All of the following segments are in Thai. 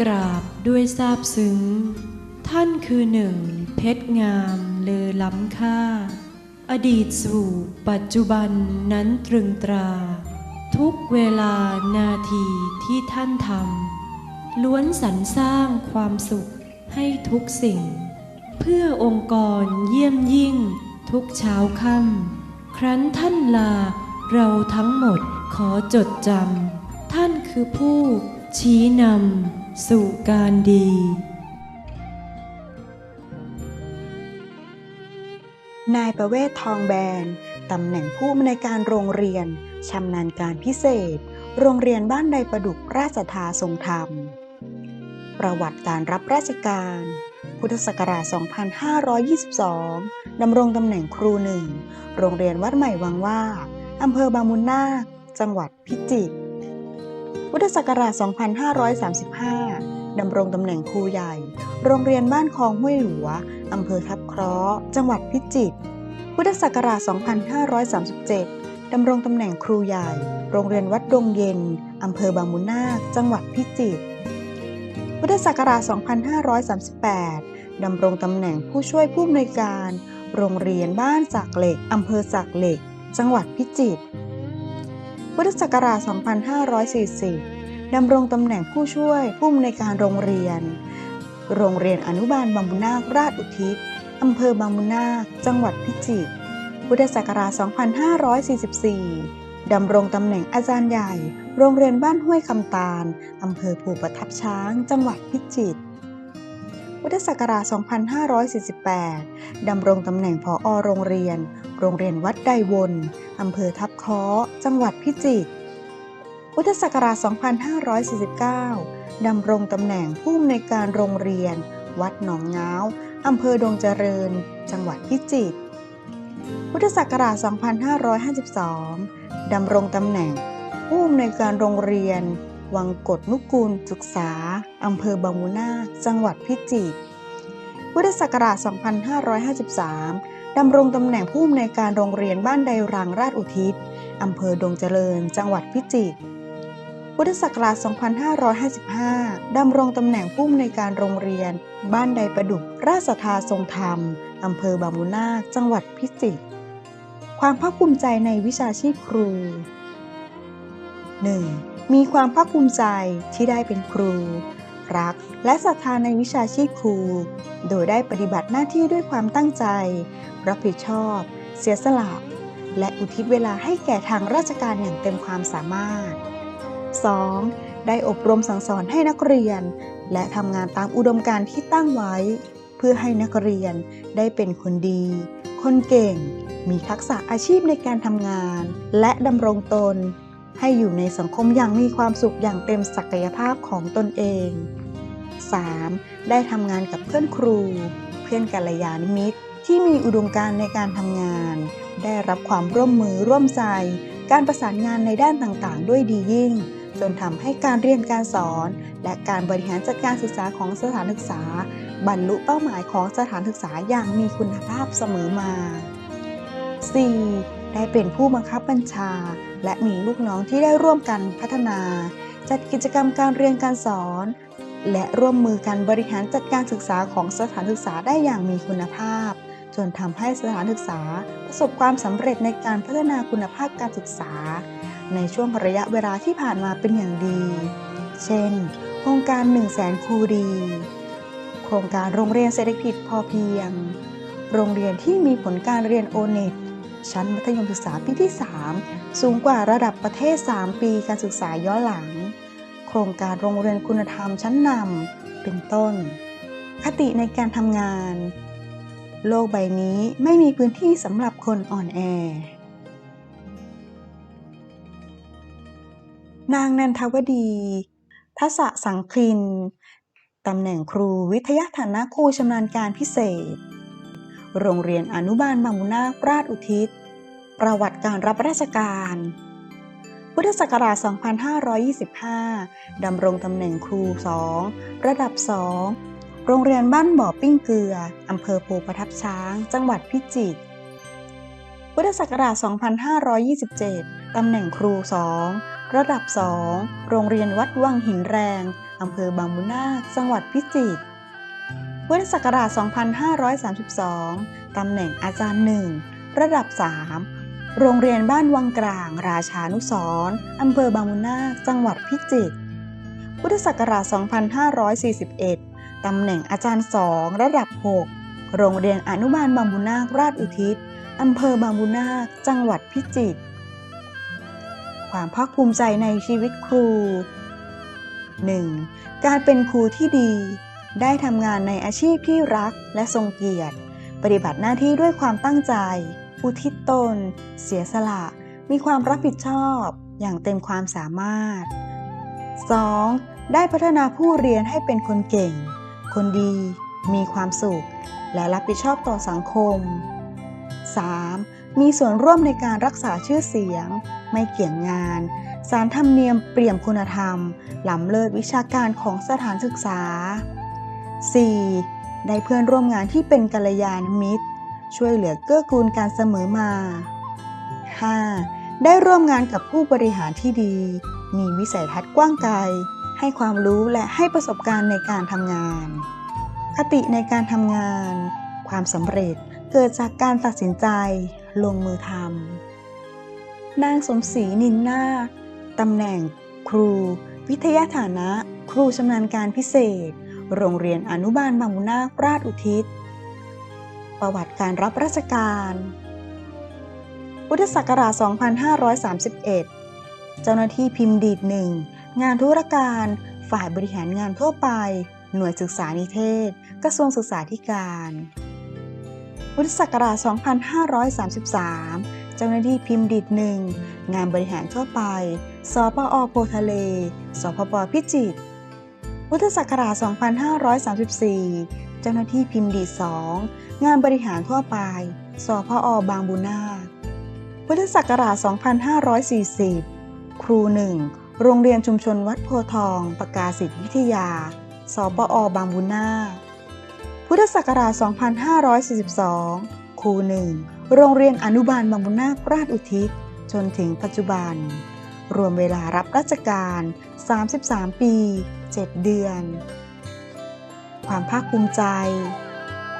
กราบด้วยซาบซึ้ง ท่านคือหนึ่ง เพชรงามเลอล้ำค่า อดีตสู่ปัจจุบันนั้นตรึงตรา ทุกเวลานาทีที่ท่านทำล้วนสรรสร้างความสุขให้ทุกสิ่ง เพื่อองค์กรเยี่ยมยิ่ง ทุกเช้าค่ำครั้นท่านลาเราทั้งหมดขอจดจำท่านคือผู้ชี้นำ สู่การดีนายประเวศทองแบน ตำแหน่งผู้อำนวยการโรงเรียน ชำนาญการพิเศษ โรงเรียนบ้านใดประดุกราชธาทรงธรรม ประวัติการรับราชการ พุทธศักราช 2522 ดำรงตำแหน่งครูหนึ่ง โรงเรียนวัดใหม่วังว่า อำเภอบางมุนนาค จังหวัดพิจิตร พุทธศักราช 2535 ดำรงตำแหน่งครูใหญ่ โรงเรียนบ้านคลองห้วยหลัว อำเภอทับเคราะห์ จังหวัดพิจิตร พุทธศักราช 2537 ดำรงตำแหน่งครูใหญ่ โรงเรียนวัดดงเย็น อำเภอบางมุนนาค จังหวัดพิจิตร พุทธศักราช 2538 ดำรงตำแหน่งผู้ช่วยผู้อำนวยการ โรงเรียนบ้านสักเหล็ก อำเภอสักเหล็ก จังหวัดพิจิตร พุทธศักราช 2540 ดำรงตำแหน่งผู้ช่วยผู้อำนวยการโรงเรียน โรงเรียนอนุบาลบางมุนาคราชอุทิศอำเภอบางมุนาคจังหวัดพิจิตร พุทธศักราช 2544 ดำรงตำแหน่งอาจารย์ใหญ่ โรงเรียนบ้านห้วยคำตาลอำเภอภูประทับช้าง จังหวัดพิจิตรพุทธศักราช 2548 ดำรงตำแหน่งผอ โรงเรียน โรงเรียนวัดไดวนอำเภอทับค้อ จังหวัดพิจิตร พุทธศักราช 2549 ดำรงตำแหน่งผู้อำนวยการโรงเรียน วัดหนองง้าวอำเภอดงเจริญ จังหวัดพิจิตร พุทธศักราช 2552 ดำรงตำแหน่งผู้อำนวยการโรงเรียน วังกฎนุกูลศึกษาอำเภอบางมูนาคจังหวัดพิจิตร พุทธศักราช 2553 ดำรงตำแหน่งผู้อำนวยการโรงเรียนบ้านใดรังราชอุทิศ อำเภอดงเจริญ จังหวัดพิจิตร พุทธศักราช 2555 ดำรงตำแหน่งผู้อำนวยการโรงเรียน บ้านใดประดุกราชธาทรงธรรม อำเภอบางมูนาคจังหวัดพิจิตร ความภาคภูมิใจในวิชาชีพครู 1. มีความภาคภูมิใจที่ได้เป็นครู รักและศรัทธาในวิชาชีพครู โดยได้ปฏิบัติหน้าที่ด้วยความตั้งใจ รับผิดชอบ เสียสละ และอุทิศเวลาให้แก่ทางราชการอย่างเต็มความสามารถ 2. ได้อบรมสั่งสอนให้นักเรียน และทำงานตามอุดมการณ์ที่ตั้งไว้ เพื่อให้นักเรียนได้เป็นคนดี คนเก่ง มีทักษะอาชีพในการทำงาน และดำรงตน ให้อยู่ในสังคมอย่างมีความสุขอย่างเต็มศักยภาพของตนเอง 3. ได้ทำงานกับเพื่อนครู เพื่อนกัลยาณมิตร ที่มีอุดมการณ์ในการทำงาน ได้รับความร่วมมือร่วมใจ การประสานงานในด้านต่างๆ ด้วยดียิ่ง จนทำให้การเรียนการสอน และการบริหารจัดการศึกษาของสถานศึกษา บรรลุเป้าหมายของสถานศึกษาอย่างมีคุณภาพเสมอมา 4. ได้เป็นผู้บังคับบัญชา และมีลูกน้องที่ได้ร่วมกันพัฒนา จัดกิจกรรมการเรียนการสอน และร่วมมือกันบริหารจัดการศึกษาของสถานศึกษาได้อย่างมีคุณภาพ จนทำให้สถานศึกษาประสบความสำเร็จในการพัฒนาคุณภาพการศึกษา ในช่วงระยะเวลาที่ผ่านมาเป็นอย่างดี เช่น โครงการ 1 0 0 0 0แสนครูดี โครงการโรงเรียนเศรษฐกิจพอเพียง โรงเรียนที่มีผลการเรียนโอเน็ตชั้นมัธยมศึกษาปีที่ 3 สูงกว่าระดับประเทศ 3 ปีการศึกษาย้อนหลัง โครงการโรงเรียนคุณธรรมชั้นนำเป็นต้น คติในการทำงาน โลกใบนี้ไม่มีพื้นที่สำหรับคนอ่อนแอ นางนันทวดี ทัศสังคลิน ตำแหน่งครูวิทยาฐานะครูชำนาญการพิเศษ โรงเรียนอนุบาลบางมุนาคราชอุทิศ ประวัติการรับราชการ พุทธศักราช 2525 ดำรงตำแหน่งครู 2 ระดับ 2 โรงเรียนบ้านบ่อปิ้งเกลือ อำเภอภูประทับช้าง จังหวัดพิจิตร พุทธศักราช 2527 ตำแหน่งครู 2 ระดับ 2 โรงเรียนวัดวังหินแรง อำเภอบางมุนาจังหวัดพิจิตร พุทธศักราช 2532 ตำแหน่งอาจารย์ 1 ระดับ 3 โรงเรียนบ้านวังกลาง ราชานุสรอำเภอบางมุนาจังหวัดพิจิตร พุทธศักราช 2541 ตำแหน่งอาจารย์ 2 ระดับ 6 โรงเรียนอนุบาลบางบุนาคราชอุทิศอำเภอบางบุนาคจังหวัดพิจิตร ความภาคภูมิใจในชีวิตครู 1. การเป็นครูที่ดี ได้ทำงานในอาชีพที่รักและทรงเกียรติ ปฏิบัติหน้าที่ด้วยความตั้งใจ อุทิศตน เสียสละ มีความรับผิดชอบอย่างเต็มความสามารถ 2. ได้พัฒนาผู้เรียนให้เป็นคนเก่ง คนดี มีความสุข และรับผิดชอบต่อสังคม 3. มีส่วนร่วมในการรักษาชื่อเสียง ไม่เกี่ยงงาน สารธรรมเนียมเปี่ยมคุณธรรม ล้ำเลิศวิชาการของสถานศึกษา 4. ได้เพื่อนร่วมงานที่เป็นกัลยาณมิตร ช่วยเหลือเกื้อกูลการเสมอมา 5. ได้ร่วมงานกับผู้บริหารที่ดี มีวิสัยทัศน์กว้างไกล ให้ความรู้และให้ประสบการณ์ในการทำงาน คติในการทำงาน ความสำเร็จเกิดจากการตัดสินใจลงมือทำนางสมศรีนินนาตำแหน่งครู วิทยาฐานะ ครูชำนาญการพิเศษ โรงเรียนอนุบาลบางมุนาคราชอุทิศ ประวัติการรับราชการพุทธศักราช 2531 เจ้าหน้าที่พิมพ์ดีดหนึ่ง งานธุรการ ฝ่ายบริหารงานทั่วไป หน่วยศึกษานิเทศ กระทรวงศึกษาธิการพุทธศักราช 2533 เจ้าหน้าที่พิมพ์ดีดหนึ่ง งานบริหารทั่วไป สปอโพทะเล สพปพิจิตร พุทธศักราช 2534 เจ้าหน้าที่พิมพ์ดีดสองงานบริหารทั่วไป สพอบางบุนา พุทธศักราช 2540 ครูหนึ่ง โรงเรียนชุมชนวัดโพทอง ประกาศิทธิวิทยา สปอบางบุนาพุทธศักราช 2542 ครูหนึ่ง โรงเรียนอนุบาลบางบุนาคราชอุทิศ จนถึงปัจจุบัน รวมเวลารับราชการ 33 ปี 7 เดือน ความภาคภูมิใจ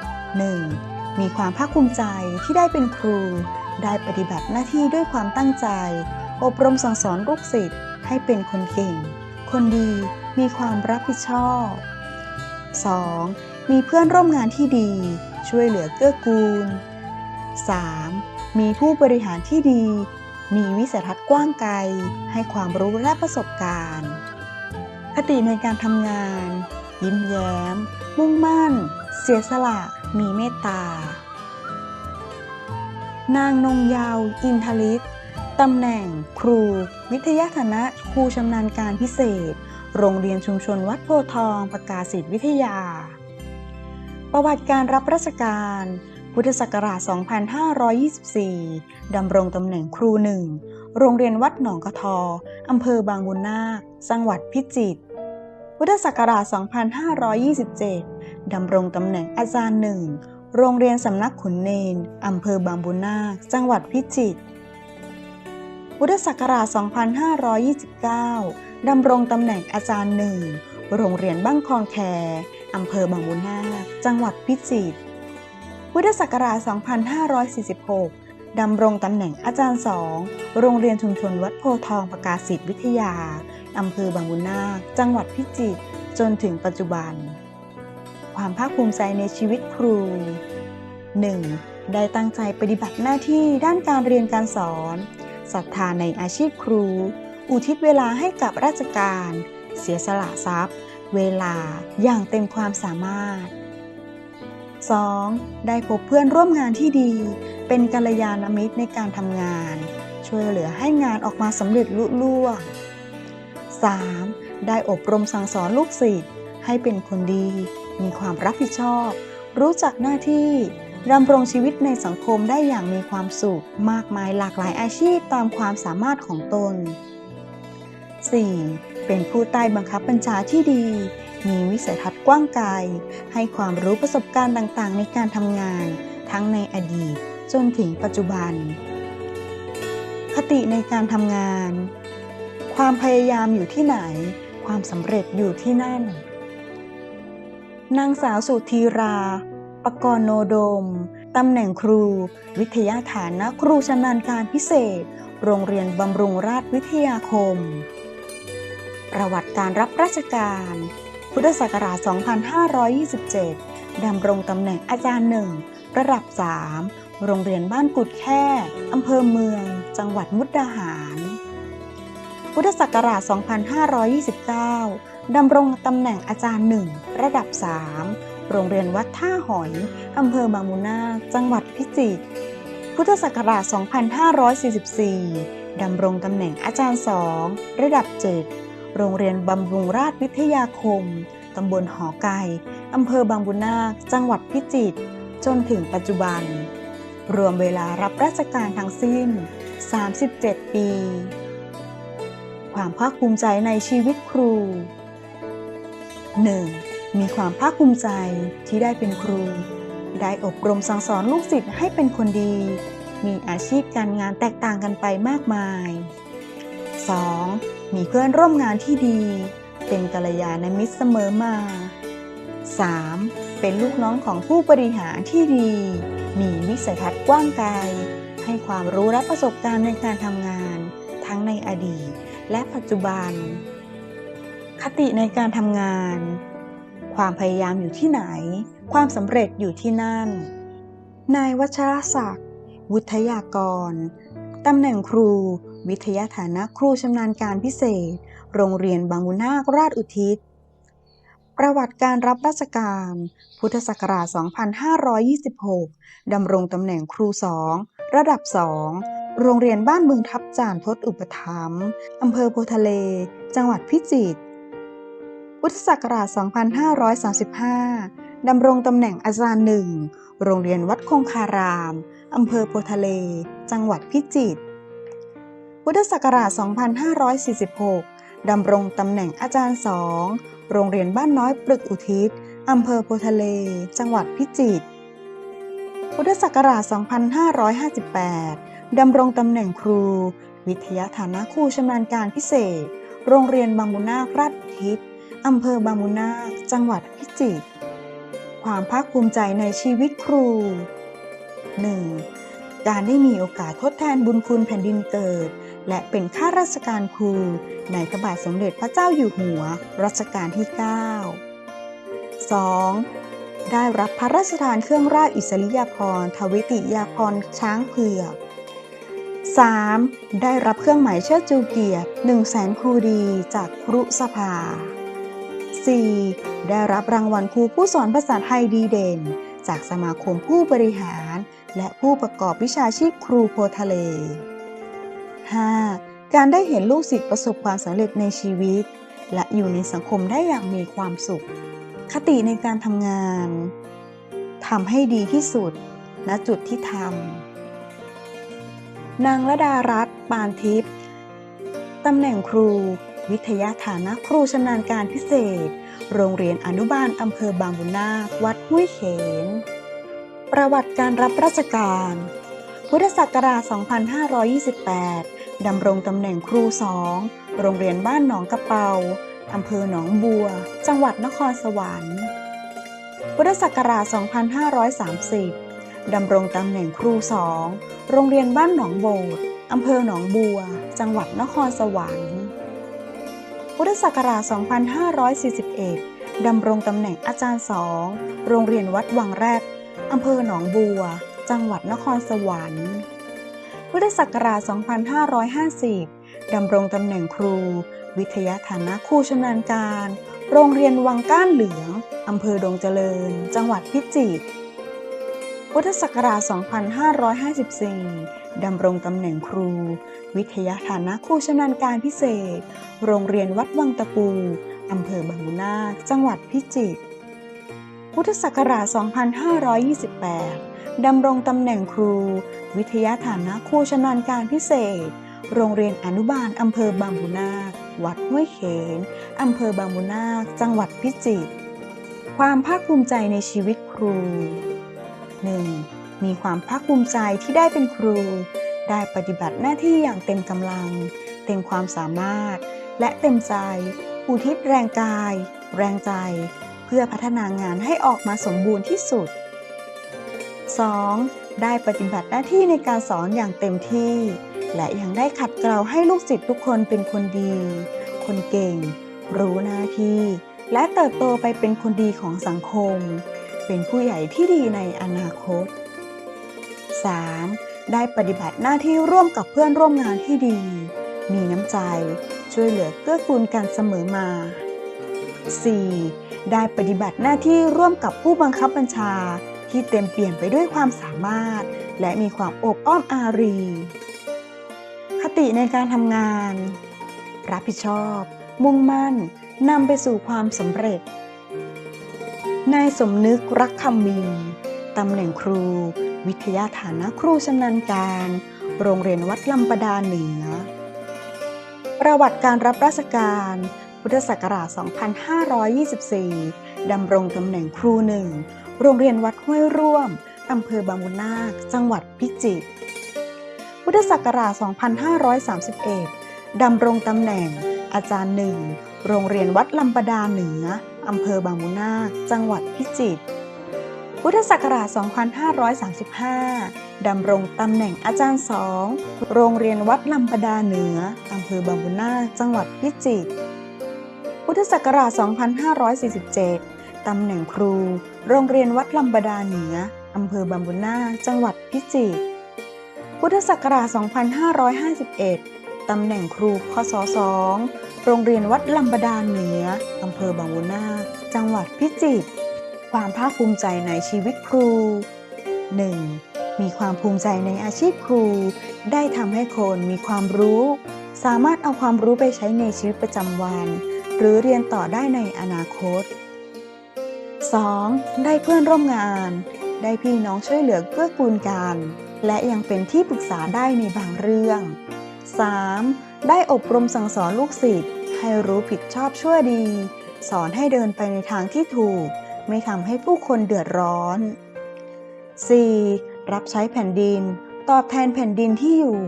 1. มีความภาคภูมิใจที่ได้เป็นครู ได้ปฏิบัติหน้าที่ด้วยความตั้งใจ อบรมสั่งสอนลูกศิษย์ ให้เป็นคนเก่ง คนดีมีความรับผิดชอบ 2. มีเพื่อนร่วมงานที่ดี ช่วยเหลือเกื้อกูล 3. มีผู้บริหารที่ดี มีวิสัยทัศน์กว้างไกล ให้ความรู้และประสบการณ์ คติในการทำงาน ยิ้มแย้ม มุ่งมั่น เสียสละ มีเมตตานางนงยาว อินทลิศ ตำแหน่งครู วิทยาฐานะครูชำนาญการพิเศษ โรงเรียนชุมชนวัดโพทอง ประกาศิทธิวิทยา ประวัติการรับราชการ พุทธศักราช 2524 ดำรงตำแหน่งครูหนึ่ง โรงเรียนวัดหนองกระทออำเภอบางบุญนาค จังหวัดพิจิตร พุทธศักราช 2527 ดำรงตำแหน่งอาจารย์หนึ่ง โรงเรียนสำนักขุนเนนอำเภอบางบุญนาค จังหวัดพิจิตร พุทธศักราช 2529 ดำรงตำแหน่งอาจารย์หนึ่ง โรงเรียนบ้างคลองแคอำเภอบางบุญนาคจังหวัดพิจิตร พุทธศักราช 2546 ดำรงตำแหน่งอาจารย์สอง โรงเรียนชุมชนวัดโพทองประกาศิทธิวิทยา อำเภอบางบุญนาคจังหวัดพิจิตร จนถึงปัจจุบัน ความภาคภูมิใจในชีวิตครู 1. ได้ตั้งใจปฏิบัติหน้าที่ด้านการเรียนการสอน ศรัทธาในอาชีพครู อุทิศเวลาให้กับราชการ เสียสละทรัพย์ เวลาอย่างเต็มความสามารถ 2. ได้พบเพื่อนร่วมงานที่ดี เป็นกัลยาณมิตรในการทำงาน ช่วยเหลือให้งานออกมาสำเร็จลุล่วง 3. ได้อบรมสั่งสอนลูกศิษย์ให้เป็นคนดี มีความรับผิดชอบ รู้จักหน้าที่ ดำรงชีวิตในสังคมได้อย่างมีความสุข มากมายหลากหลายอาชีพตามความสามารถของตน 4. เป็นผู้ใต้บังคับบัญชาที่ดี มีวิสัยทัศน์กว้างไกล ให้ความรู้ประสบการณ์ต่างๆ ในการทำงาน ทั้งในอดีตจนถึงปัจจุบัน คติในการทำงานคความพยายามอยู่ที่ไหน ความสำเร็จอยู่ที่นั่น นางสาวสุธีรา ปกรณ์โนโดม ตำแหน่งครู วิทยาฐานะครูชำนาญการพิเศษ โรงเรียนบำรุงราชวิทยาคม ประวัติการรับราชการ พุทธศักราช 2527 ดำรงตำแหน่งอาจารย์หนึ่งระดับ 3 โรงเรียนบ้านกุดแค่ อำเภอเมือง จังหวัดมุกดาหาร พุทธศักราช 2529 ดำรงตำแหน่งอาจารย์หนึ่งระดับ 3 โรงเรียนวัดท่าหอยอำเภอบางมูนาคจังหวัดพิจิตร พุทธศักราช 2544 ดำรงตำแหน่งอาจารย์สองระดับ 7 โรงเรียนบำรุงราชวิทยาคม ตำบลหอไก่อำเภอบางบุนาคจังหวัดพิจิตร จนถึงปัจจุบัน รวมเวลารับราชการทั้งสิ้น 37 ปี ความภาคภูมิใจในชีวิตครู 1. มีความภาคภูมิใจที่ได้เป็นครู ได้อบรมสั่งสอนลูกศิษย์ให้เป็นคนดี มีอาชีพการงานแตกต่างกันไปมากมาย 2. มีเพื่อนร่วมงานที่ดี เป็นกัลยาณมิตรเสมอมา 3. เป็นลูกน้องของผู้บริหารที่ดี มีวิสัยทัศน์กว้างไกล ให้ความรู้และประสบการณ์ในการทำงาน ทั้งในอดีตและปัจจุบัน คติในการทำงาน ความพยายามอยู่ที่ไหน ความสำเร็จอยู่ที่นั่น นายวัชรศักดิ์ วุฒยากร ตำแหน่งครู วิทยาฐานะครูชำนาญการพิเศษ โรงเรียนบางุนาคราชอุทิศ ประวัติการรับราชการ พุทธศักราช 2526 ดำรงตำแหน่งครูสองระดับ2โรงเรียนบ้านบึงทับจานทศอุปถัมภ์อำเภอโพทะเล จังหวัดพิจิตร พุทธศักราช 2535 ดำรงตำแหน่งอาจารย์หนึ่ง โรงเรียนวัดคงคาราม อำเภอโพทะเล จังหวัดพิจิตร พุทธศักราช 2546 ดำรงตำแหน่งอาจารย์สอง โรงเรียนบ้านน้อยปรึกอุทิศ อำเภอโพทะเล จังหวัดพิจิตร พุทธศักราช 2558 ดำรงตำแหน่งครู วิทยาฐานะครูชำนาญการพิเศษ โรงเรียนบางมุนาคราชอุทิศ อำเภอบางมุนาจังหวัดพิจิตร ความภาคภูมิใจในชีวิตครู 1. การได้มีโอกาสทดแทนบุญคุณแผ่นดินเกิด และเป็นข้าราชการครูในพระบาทสมเด็จพระเจ้าอยู่หัวรัชกาลที่ 9 2. ได้รับพระราชทานเครื่องราชอิสริยาภรณ์ทวิติยาภรณ์ช้างเผือก 3. ได้รับเครื่องหมายเชิดจูเกียรติ1 0 0 0 0แสนครูดีจากครุสภา 4. ได้รับรางวัลครูผู้สอนภาษาไทยดีเด่น จากสมาคมผู้บริหาร และผู้ประกอบวิชาชีพครูโพทะเล 5. การได้เห็นลูกศิษย์ประสบความสำเร็จในชีวิต และอยู่ในสังคมได้อย่างมีความสุข คติในการทำงานทำให้ดีที่สุด ณ จุดที่ทำนางระดารัตน์ปานทิพย์ตำแหน่งครู วิทยาฐานะครูชำนาญการพิเศษ โรงเรียนอนุบาลอำเภอบางบุญนาค วัดห้วยเขน ประวัติการรับราชการ พุทธศักราช 2528 ดำรงตำแหน่งครูสองโรงเรียนบ้านหนองกระเปาอำเภอหนองบัว จังหวัดนครสวรรค์ พุทธศักราช 2530 ดำรงตำแหน่งครูสองโรงเรียนบ้านหนองโบดอำเภอหนองบัว จังหวัดนครสวรรค์ พุทธศักราช 2541 ดำรงตำแหน่งอาจารย์สอง โรงเรียนวัดวังแรดอำเภอหนองบัว จังหวัดนครสวรรค์ พุทธศักราช 2550 ดำรงตำแหน่งครู วิทยาฐานะครูชำนาญการ โรงเรียนวังก้านเหลืองอำเภอดงเจริญ จังหวัดพิจิตร พุทธศักราช 2554 ดำรงตำแหน่งครู วิทยาฐานะครูชำนาญการพิเศษ โรงเรียนวัดวังตะปู อำเภอบางมุนาคจังหวัดพิจิตร พุทธศักราช 2528 ดำรงตำแหน่งครู วิทยาฐานะครูชำนาญการพิเศษ โรงเรียนอนุบาลอำเภอบางมุนาควัดห้วยเขนอำเภอบางมุนาคจังหวัดพิจิตร ความภาคภูมิใจในชีวิตครู 1. มีความภาคภูมิใจที่ได้เป็นครู ได้ปฏิบัติหน้าที่อย่างเต็มกำลัง เต็มความสามารถ และเต็มใจ อุทิศแรงกาย แรงใจ เพื่อพัฒนางานให้ออกมาสมบูรณ์ที่สุด 2. ได้ปฏิบัติหน้าที่ในการสอนอย่างเต็มที่ และยังได้ขัดเกลาให้ลูกศิษย์ทุกคนเป็นคนดี คนเก่ง รู้หน้าที่ และเติบโตไปเป็นคนดีของสังคม เป็นผู้ใหญ่ที่ดีในอนาคต 3. ได้ปฏิบัติหน้าที่ร่วมกับเพื่อนร่วมงานที่ดี มีน้ำใจ ช่วยเหลือเกื้อกูลกันเสมอมา 4. ได้ปฏิบัติหน้าที่ร่วมกับผู้บังคับบัญชา ที่เต็มเปลี่ยนไปด้วยความสามารถ และมีความอบอ้อมอารี คติในการทำงาน รับผิดชอบ มุ่งมั่นนำไปสู่ความสำเร็จนายสมนึกรักคำมี ตำแหน่งครู วิทยาฐานะครูชำนาญการ โรงเรียนวัดลำปดาเหนือ ประวัติการรับราชการ พุทธศักราช 2524 ดำรงตำแหน่งครูหนึ่ง โรงเรียนวัดห้วยร่วม อำเภอบางบุญนาค จังหวัดพิจิตร พุทธศักราช 2531 ดำรงตำแหน่ง อาจารย์หนึ่ง โรงเรียนวัดลำปดาเหนือ อำเภอบางบุญนาค จังหวัดพิจิตร พุทธศักราช 2535 ดำรงตำแหน่งอาจารย์สองโรงเรียนวัดลำปดาเหนืออำเภอบางบุญนาคจังหวัดพิจิตร พุทธศักราช 2547 ตำแหน่งครู โรงเรียนวัดลำปดาเหนืออำเภอบางบุญนาคจังหวัดพิจิตร พุทธศักราช 2551 ตำแหน่งครูพศ2โรงเรียนวัดลำปดาเหนืออำเภอบางบุญนาคจังหวัดพิจิตร ความภาคภูมิใจในชีวิตครู 1. มีความภูมิใจในอาชีพครู ได้ทำให้คนมีความรู้ สามารถเอาความรู้ไปใช้ในชีวิตประจำวัน หรือเรียนต่อได้ในอนาคต 2. ได้เพื่อนร่วมงาน ได้พี่น้องช่วยเหลือเกื้อกูลกัน และยังเป็นที่ปรึกษาได้ในบางเรื่อง 3. ได้อบรมสั่งสอนลูกศิษย์ให้รู้ผิดชอบชั่วดี สอนให้เดินไปในทางที่ถูก ไม่ทำให้ผู้คนเดือดร้อน 4. รับใช้แผ่นดิน ตอบแทนแผ่นดินที่อยู่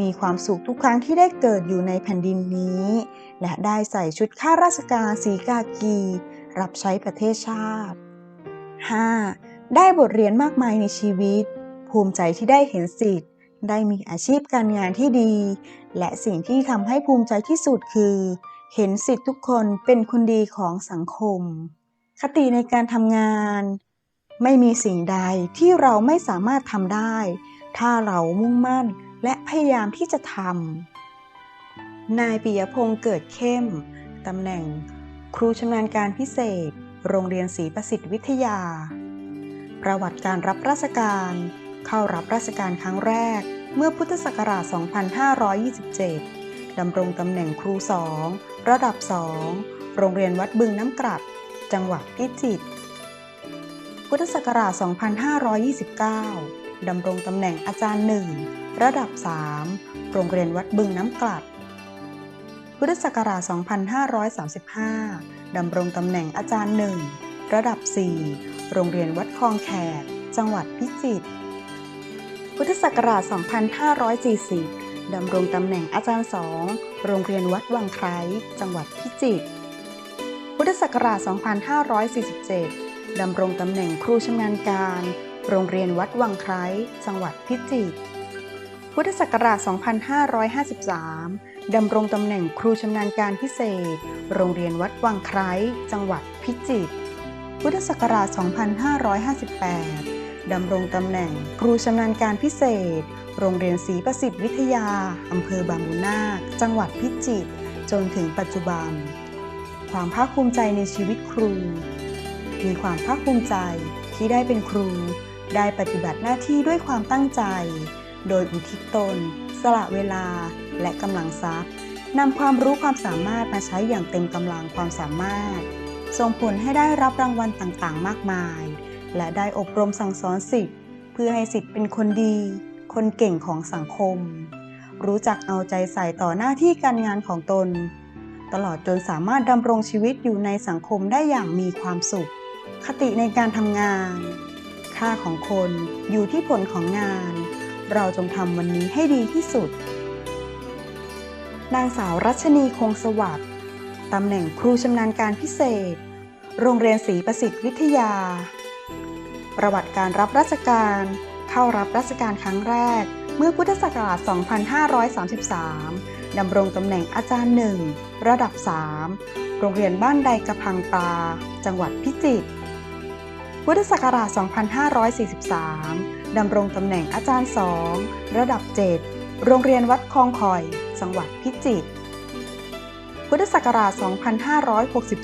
มีความสุขทุกครั้งที่ได้เกิดอยู่ในแผ่นดินนี้ และได้ใส่ชุดข้าราชการสีกากี รับใช้ประเทศชาติ 5. ได้บทเรียนมากมายในชีวิต ภูมิใจที่ได้เห็นสิทธิ์ ได้มีอาชีพการงานที่ดี และสิ่งที่ทำให้ภูมิใจที่สุดคือ เห็นสิทธิ์ทุกคนเป็นคนดีของสังคม คติในการทำงาน ไม่มีสิ่งใดที่เราไม่สามารถทำได้ ถ้าเรามุ่งมั่นและพยายามที่จะทำนายปิยพงศ์เกิดเข้มตำแหน่ง ครูชำนาญการพิเศษ โรงเรียนศรีประสิทธิ์วิทยา ประวัติการรับราชการ เข้ารับราชการครั้งแรกเมื่อพุทธศักราช 2527 ดำรงตำแหน่งครูสองระดับ 2 โรงเรียนวัดบึงน้ำกลัด จังหวัดพิจิตร พุทธศักราช 2529 ดำรงตำแหน่งอาจารย์หนึ่งระดับ 3 โรงเรียนวัดบึงน้ำกลัด พุทธศักราช 2535 ดำรงตำแหน่งอาจารย์หนึ่งระดับ 4 โรงเรียนวัดคลองแขก จังหวัดพิจิตร พุทธศักราช 2540 ดำรงตำแหน่งอาจารย์สองโรงเรียนวัดวังไคร้ จังหวัดพิจิตร ทธศักราช 2547 ดำรงตำแหน่งครูชำนาญการ โรงเรียนวัดวังไคร้จังหวัดพิจิตร พุทธศักราช 2553 ดำรงตำแหน่งครูชำนาญการพิเศษ โรงเรียนวัดวังไคร้จังหวัดพิจิตร พุทธศักราช 2558 ดำรงตำแหน่งครูชำนาญการพิเศษ โรงเรียนศรีประสิทธิ์วิทยา อำเภอบางบุนาคจังหวัดพิจิตร จนถึงปัจจุบัน ความภาคภูมิใจในชีวิตครู มีความภาคภูมิใจที่ได้เป็นครู ได้ปฏิบัติหน้าที่ด้วยความตั้งใจ โดยอุทิศตน สละเวลา และกำลังทรัพย์นำความรู้ความสามารถมาใช้อย่างเต็มกำลังความสามารถ ส่งผลให้ได้รับรางวัลต่างๆ มากมาย และได้อบรมสั่งสอนสิทธิ์เพื่อให้สิทธิ์เป็นคนดี คนเก่งของสังคม รู้จักเอาใจใส่ต่อหน้าที่การงานของตน ตลอดจนสามารถดำรงชีวิตอยู่ในสังคมได้อย่างมีความสุข คติในการทำงาน ค่าของคนอยู่ที่ผลของงาน เราจงทำวันนี้ให้ดีที่สุด นางสาวรัชนีคงสวัสดิ์ตำแหน่งครูชำนาญการพิเศษ โรงเรียนศรีประสิทธิ์วิทยา ประวัติการรับราชการ เข้ารับราชการครั้งแรก เมื่อพุทธศักราช 2533 ดำรงตำแหน่งอาจารย์หนึ่งระดับ 3 โรงเรียนบ้านใดกระพังปลา จังหวัดพิจิตร พุทธศักราช 2543 ดำรงตำแหน่งอาจารย์ 2 ระดับ 7 โรงเรียนวัดคลองคอย จังหวัดพิจิตร พุทธศักราช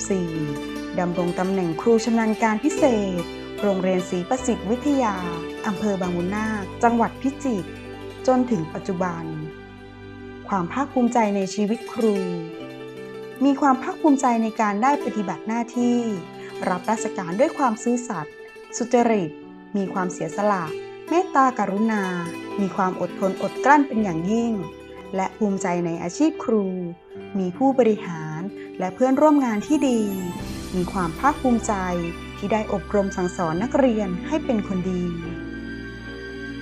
2564 ดำรงตำแหน่งครูชำนาญการพิเศษ โรงเรียนศรีประสิทธิ์วิทยา อำเภอบางมุนนาคจังหวัดพิจิตร จนถึงปัจจุบัน ความภาคภูมิใจในชีวิตครู มีความภาคภูมิใจในการได้ปฏิบัติหน้าที่ รับราชการด้วยความซื่อสัตย์สุจริต มีความเสียสละ เมตตากรุณา มีความอดทนอดกลั้นเป็นอย่างยิ่ง และภูมิใจในอาชีพครู มีผู้บริหารและเพื่อนร่วมงานที่ดี มีความภาคภูมิใจที่ได้อบรมสั่งสอนนักเรียนให้เป็นคนดี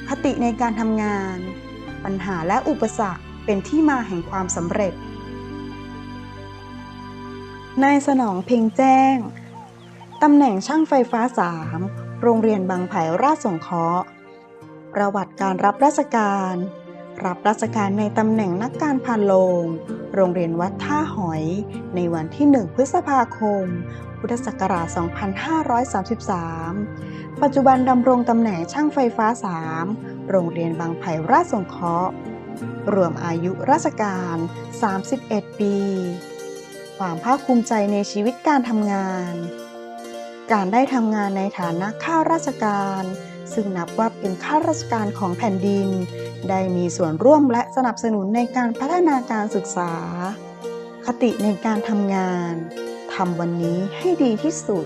คติในการทำงาน ปัญหาและอุปสรรค เป็นที่มาแห่งความสำเร็จ นายสนองเพ่งแจ้ง ตำแหน่งช่างไฟฟ้า3โรงเรียนบางไผ่ราชสงเคราะห์ ประวัติการรับราชการ รับราชการในตำแหน่งนักการพานโลง โรงเรียนวัดท่าหอย ในวันที่ 1 พฤษภาคม พุทธศักราช 2533 ปัจจุบันดำรงตำแหน่งช่างไฟฟ้า 3 โรงเรียนบางไผ่ราชสงเคราะห์ รวมอายุราชการ 31 ปี ความภาคภูมิใจในชีวิตการทำงาน การได้ทำงานในฐานะข้าราชการ ซึ่งนับว่าเป็นข้าราชการของแผ่นดิน ได้มีส่วนร่วมและสนับสนุนในการพัฒนาการศึกษา คติในการทำงานทำวันนี้ให้ดีที่สุด